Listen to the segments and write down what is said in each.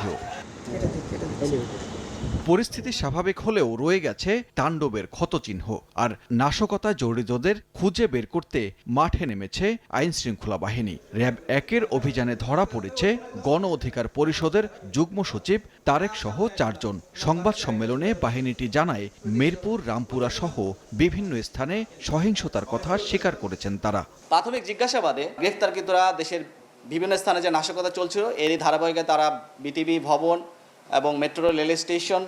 নিরীহ পরিস্থিতি স্বাভাবিক হলেও রয়ে গেছে তাণ্ডবের ক্ষতচিহ্ন আর নাশকতা জড়িতদের খুঁজে বের করতে মাঠে নেমেছে আইন শৃঙ্খলা বাহিনী। র্যাব একের অভিযানে ধরা পড়েছে গণ অধিকার পরিষদের যুগ্ম সচিব তারেক সহ চারজন। সংবাদ সম্মেলনে বাহিনীটি জানায় মিরপুর রামপুরা সহ বিভিন্ন স্থানে সহিংসতার কথা স্বীকার করেছেন তারা। প্রাথমিক জিজ্ঞাসাবাদে গ্রেফতারকৃতরা দেশের বিভিন্ন স্থানে যে নাশকতা চলছিল, এরই ধারাবাহিকে তারা বিটিভি ভবন এবং মেট্রো রেল স্টেশন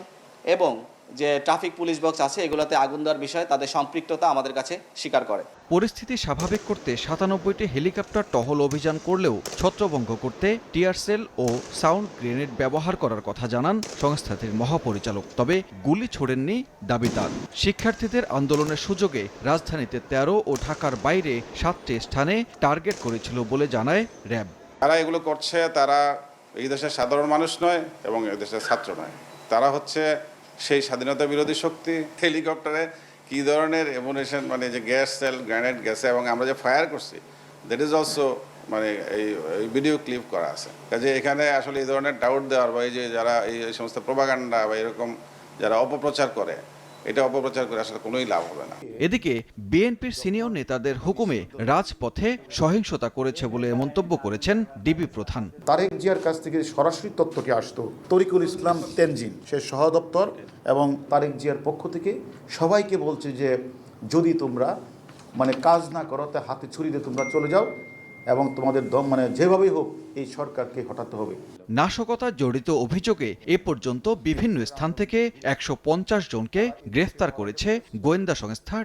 এবং যে ট্রাফিক পুলিশ বক্স আছে এগুলোতে আগুন দেওয়ার বিষয়ে তাদের সম্পৃক্ততা আমাদের কাছে স্বীকার করে। পরিস্থিতি স্বাভাবিক করতে সাতানব্বইটি হেলিকপ্টার টহল অভিযান করলেও ছত্রভঙ্গ করতে টিয়ারসেল ও সাউন্ড গ্রেনেড ব্যবহার করার কথা জানান সংস্থাটির মহাপরিচালক তবে গুলি ছোড়েননি দাবিদার। শিক্ষার্থীদের আন্দোলনের সুযোগে রাজধানীতে তেরো ও ঢাকার বাইরে সাতটি স্থানে টার্গেট করেছিল বলে জানায় র্যাব। তারা এগুলো করছে তারা এই দেশের সাধারণ মানুষ নয় এবং এই দেশের ছাত্র নয়। তারা হচ্ছে সেই স্বাধীনতা বিরোধী শক্তি হেলিকপ্টারে কি ধরনের এমুনেশন মানে যে গ্যাস সেল গ্রানেড গ্যাসে এবং আমরা যে ফায়ার করছি দ্যাট ইজ অলসো মানে এই ভিডিও ক্লিপ করা আছে। কাজে এখানে আসলে এই ধরনের ডাউট দেওয়ার বা এই যে যারা এই সমস্ত প্রভাগান্ডা বা এরকম যারা অপপ্রচার করে এটা অপপ্রচার করে আসলে কোনোই লাভ হবে না। এদিকে বিএনপির সিনিয়র নেতাদের হুকুমে রাজপথে সহিংসতা করেছে বলে মন্তব্য করেছেন ডিবি প্রধান। তারেক জিয়ার কাছ থেকে সরাসরি তথ্যটি আসতো। তরিকুল ইসলাম তেনজিন সে সহদপ্তর এবং তারেক জিয়ার পক্ষ থেকে সবাইকে বলছে যে যদি তোমরা মানে কাজ না করো তা হাতে ছুরি দিয়ে তোমরা চলে যাও। এবং তোমাদের দম মানে যেভাবেই হোক, এই সরকারকে হটাতে হবে। নাশকতা জড়িত অভিযোগে এ পর্যন্ত বিভিন্ন স্থান থেকে একশো পঞ্চাশ জনকে গ্রেফতার করেছে গোয়েন্দা সংস্থা